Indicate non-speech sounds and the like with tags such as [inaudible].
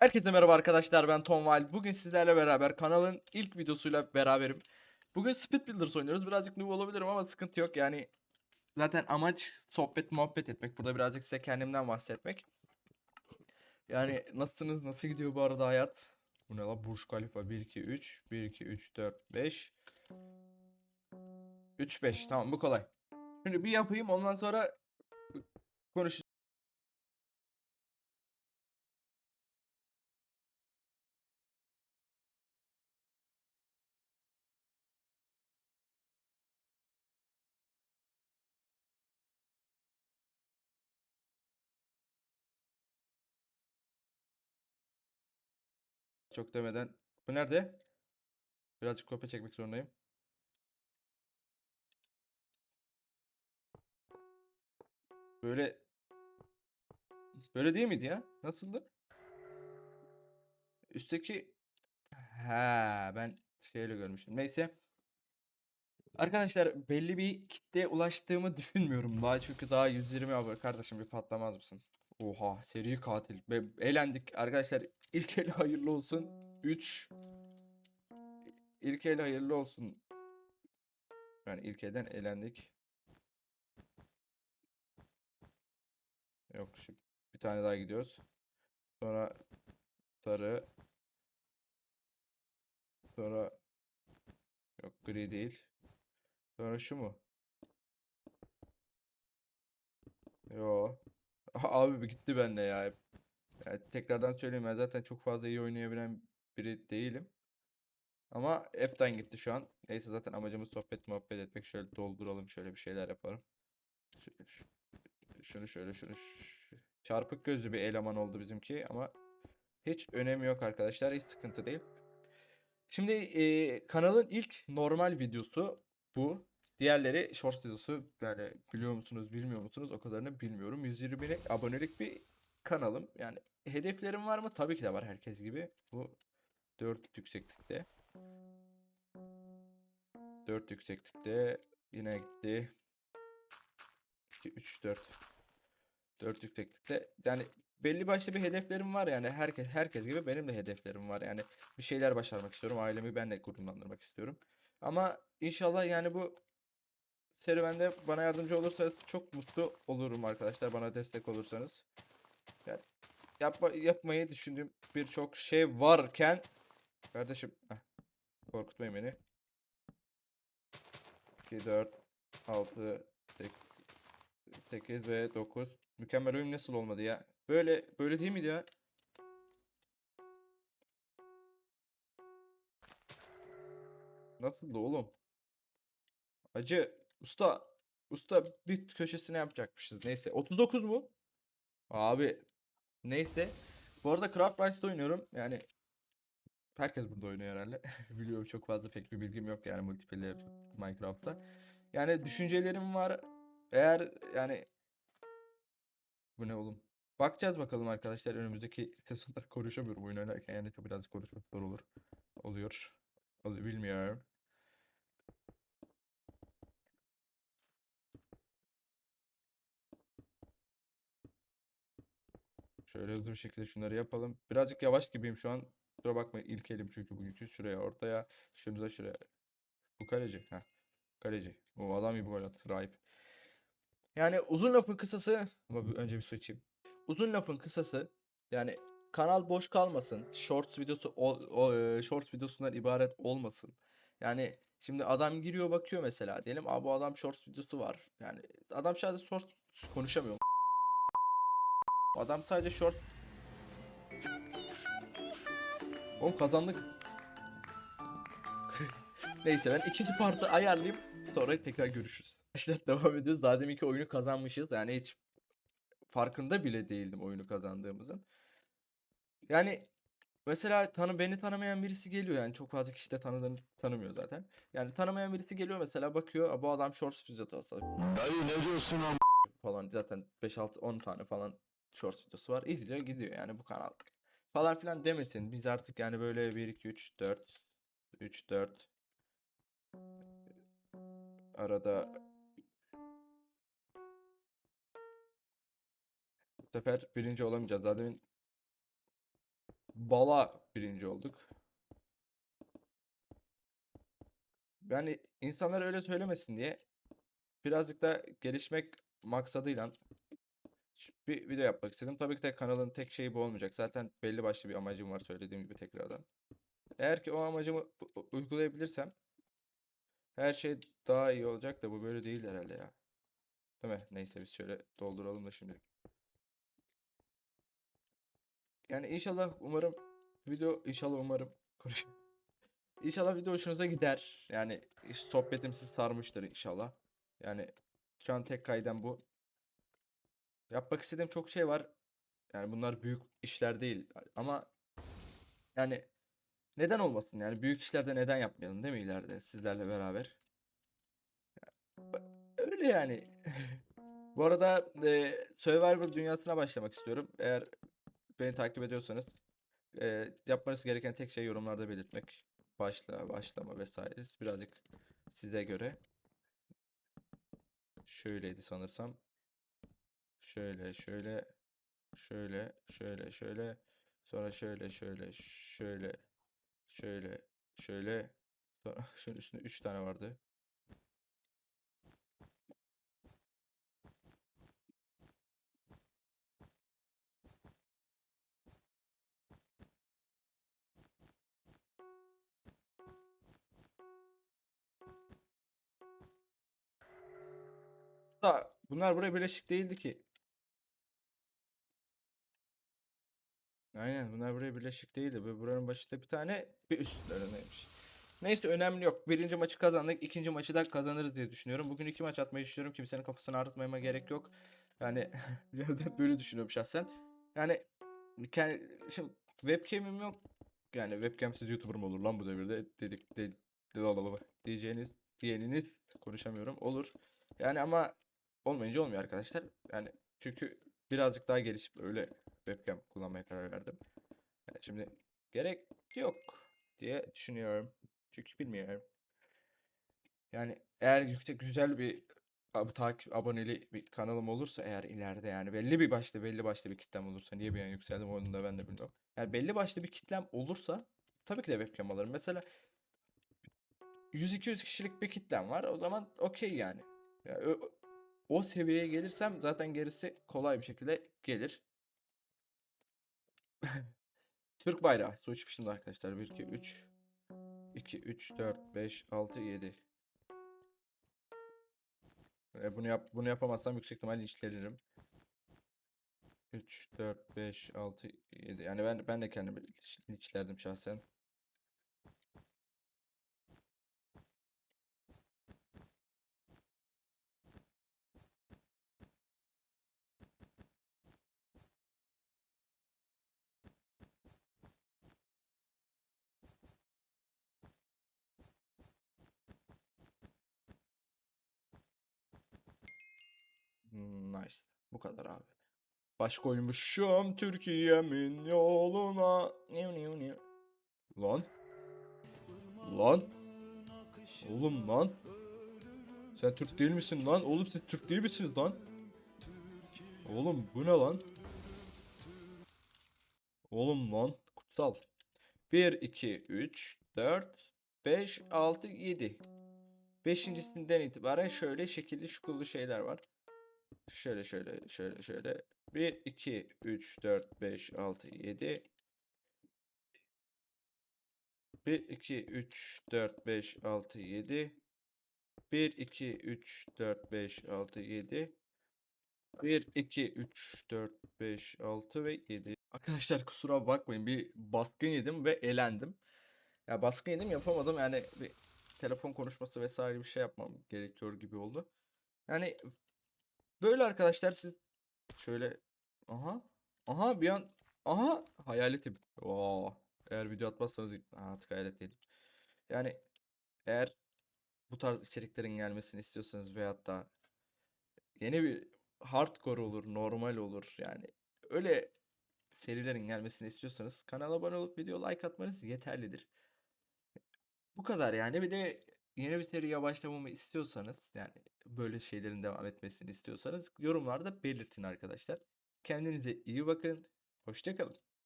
Herkese merhaba arkadaşlar ben Tom Wild. Bugün sizlerle beraber kanalın ilk videosuyla beraberim. Bugün Speed Builders oynuyoruz. Birazcık noob olabilirim ama sıkıntı yok. Yani zaten amaç sohbet muhabbet etmek. Burada birazcık size kendimden bahsetmek. Yani nasılsınız? Nasıl gidiyor bu arada hayat? Bu ne la? Burj Khalifa 1 2 3 1 2 3 4 5 3 5 tamam bu kolay. Şimdi bir yapayım ondan sonra konuşacağız. Çok demeden. Bu nerede? Birazcık kopya çekmek zorundayım. Böyle böyle değil miydi ya? Nasıldı? Üstteki ha ben şeyle görmüştüm. Neyse. Arkadaşlar belli bir kitleye ulaştığımı düşünmüyorum daha çünkü daha 120 abone kardeşim bir patlamaz mısın? Oha seri katil. Ve eğlendik arkadaşlar. İlk el hayırlı olsun. 3 İlk el hayırlı olsun. Yani ilk elden eğlendik. Yok şu bir tane daha gidiyoruz. Sonra sarı. Sonra yok gri değil. Sonra şu mu? Yo. [laughs] Abi gitti bende ya. Yani tekrardan söyleyeyim ben zaten çok fazla iyi oynayabilen biri değilim. Ama hepten gitti şu an. Neyse zaten amacımız sohbet muhabbet etmek. Şöyle dolduralım şöyle bir şeyler şu- Şunu şöyle şunu çarpık gözlü bir eleman oldu bizimki ama hiç önemi yok arkadaşlar. Hiç sıkıntı değil. Şimdi eee, kanalın ilk normal videosu bu. Diğerleri short videosu. Yani biliyor musunuz bilmiyor musunuz o kadarını bilmiyorum. 120 bin abonelik bir kanalım. Yani hedeflerim var mı? Tabii ki de var herkes gibi. Bu 4 yükseklikte. 4 yükseklikte yine gitti. 2 3 4 4 yükseklikte. Yani belli başlı bir hedeflerim var yani herkes herkes gibi benim de hedeflerim var. Yani bir şeyler başarmak istiyorum. Ailemi ben de gururlandırmak istiyorum. Ama inşallah yani bu serüvende bana yardımcı olursanız çok mutlu olurum arkadaşlar. Bana destek olursanız. Yani yapma, yapmayı düşündüğüm birçok şey varken kardeşim heh, korkutmayın beni. 2 4 6 8 ve 9 Mükemmel oyun nasıl olmadı ya? Böyle böyle değil miydi ya? Nasıldı oğlum? Acı usta usta bir köşesine yapacakmışız. Neyse 39 mu? Abi neyse. Bu arada Craft Rice'da oynuyorum. Yani herkes burada oynuyor herhalde. [laughs] Biliyorum çok fazla pek bir bilgim yok yani multiplayer Minecraft'ta. Yani düşüncelerim var. Eğer yani bu ne oğlum? Bakacağız bakalım arkadaşlar önümüzdeki [laughs] sezonda konuşamıyorum oyun oynarken yani çok biraz konuşmak zor olur. Oluyor bilmiyorum. Şöyle hızlı bir şekilde şunları yapalım. Birazcık yavaş gibiyim şu an. Kusura bakmayın ilk elim çünkü bugünkü şuraya ortaya. Şunu da şuraya. Bu kaleci. Heh. Kaleci. O adam gibi gol attı. Rahip. Yani uzun lafın kısası ama bir- önce bir su içeyim. Uzun lafın kısası yani kanal boş kalmasın. Shorts videosu o, o e, shorts videosundan ibaret olmasın. Yani şimdi adam giriyor bakıyor mesela diyelim abi bu adam shorts videosu var. Yani adam sadece short konuşamıyor. Adam sadece short Oğlum kazandık. [laughs] Neyse ben ikinci partı ayarlayayım sonra tekrar görüşürüz. Arkadaşlar devam ediyoruz. Daha deminki oyunu kazanmışız. Yani hiç farkında bile değildim oyunu kazandığımızın. Yani mesela tanı beni tanımayan birisi geliyor yani çok fazla kişi de tanıdığını tanımıyor zaten. Yani tanımayan birisi geliyor mesela bakıyor "Aa, bu adam shorts videosu atıyor Dayı ne diyorsun am? falan zaten 5 6 10 tane falan shorts videosu var. İzliyor gidiyor yani bu kanal falan filan demesin. Biz artık yani böyle 1 2 3 4 3 4 arada bu sefer birinci olamayacağız. Zaten Bala birinci olduk. Yani insanlar öyle söylemesin diye birazcık da gelişmek maksadıyla bir video yapmak istedim. Tabii ki de kanalın tek şeyi bu olmayacak. Zaten belli başlı bir amacım var söylediğim gibi tekrardan. Eğer ki o amacımı uygulayabilirsem her şey daha iyi olacak da bu böyle değil herhalde ya. Değil mi? Neyse biz şöyle dolduralım da şimdi. Yani inşallah umarım video inşallah umarım. [laughs] İnşallah video hoşunuza gider. Yani sohbetim sizi sarmıştır inşallah. Yani şu an tek kaydem bu. Yapmak istediğim çok şey var. Yani bunlar büyük işler değil. Ama yani neden olmasın? Yani büyük işlerde neden yapmayalım değil mi ileride sizlerle beraber? Öyle yani. [laughs] Bu arada e, Survivor dünyasına başlamak istiyorum. Eğer beni takip ediyorsanız e, yapmanız gereken tek şey yorumlarda belirtmek. Başla, başlama vesaire. Birazcık size göre. Şöyleydi sanırsam. Şöyle, şöyle, şöyle, şöyle, şöyle. Sonra şöyle, şöyle, şöyle, şöyle, şöyle. Sonra [laughs] şunun üstünde 3 tane vardı. Da bunlar buraya birleşik değildi ki. Aynen bunlar buraya birleşik değildi. Bu buranın başında bir tane bir üstlerindeymiş. Neyse önemli yok. Birinci maçı kazandık. ikinci maçı da kazanırız diye düşünüyorum. Bugün iki maç atmayı düşünüyorum. Kimsenin kafasını ağrıtmama gerek yok. Yani [laughs] böyle düşünüyorum şahsen. Yani kendi, şimdi webcam'im yok. Yani webcamsiz YouTuber mı olur lan bu devirde dedik de, de, diyeceğiniz diyeniniz konuşamıyorum. Olur. Yani ama olmayınca olmuyor arkadaşlar. Yani çünkü birazcık daha gelişip öyle webcam kullanmaya karar verdim. Yani şimdi gerek yok diye düşünüyorum. Çünkü bilmiyorum. Yani eğer yüksek güzel bir ab takip aboneli bir kanalım olursa eğer ileride yani belli bir başlı belli başlı bir kitlem olursa niye bir an yükseldim onu da ben de bilmiyorum. Yani belli başlı bir kitlem olursa tabii ki de webcam alırım. Mesela 100-200 kişilik bir kitlem var. O zaman okey yani. Yani o, seviyeye gelirsem zaten gerisi kolay bir şekilde gelir. [laughs] Türk bayrağı. Su içmişim de arkadaşlar. 1, 2, 3. 2, 3, 4, 5, 6, 7. E bunu yap bunu yapamazsam yüksek ihtimalle linçlenirim. 3, 4, 5, 6, 7. Yani ben ben de kendimi linçlerdim şahsen. Nice. Bu kadar abi. Baş koymuşum Türkiye'min yoluna. Niu, niu, niu. Lan. Lan. Oğlum lan. Sen Türk değil misin lan? Oğlum siz Türk değil misiniz lan? Oğlum bu ne lan? Oğlum lan. Kutsal. 1, 2, 3, 4, 5, 6, 7. Beşincisinden itibaren şöyle şekilli şukullu şeyler var. Şöyle şöyle şöyle şöyle. 1, 2, 3, 4, 5, 6, 7. 1, 2, 3, 4, 5, 6, 7. 1, 2, 3, 4, 5, 6, 7. 1, 2, 3, 4, 5, 6 ve 7. Arkadaşlar kusura bakmayın bir baskın yedim ve elendim. Ya baskın yedim yapamadım yani bir telefon konuşması vesaire bir şey yapmam gerekiyor gibi oldu. Yani böyle arkadaşlar siz şöyle aha aha bir an aha hayaletim. Oo, eğer video atmazsanız artık hayalet değilim. Yani eğer bu tarz içeriklerin gelmesini istiyorsanız veyahut da yeni bir hardcore olur, normal olur yani öyle serilerin gelmesini istiyorsanız kanala abone olup video like atmanız yeterlidir. Bu kadar yani bir de yeni bir seriye başlamamı istiyorsanız yani böyle şeylerin devam etmesini istiyorsanız yorumlarda belirtin arkadaşlar. Kendinize iyi bakın. Hoşça kalın.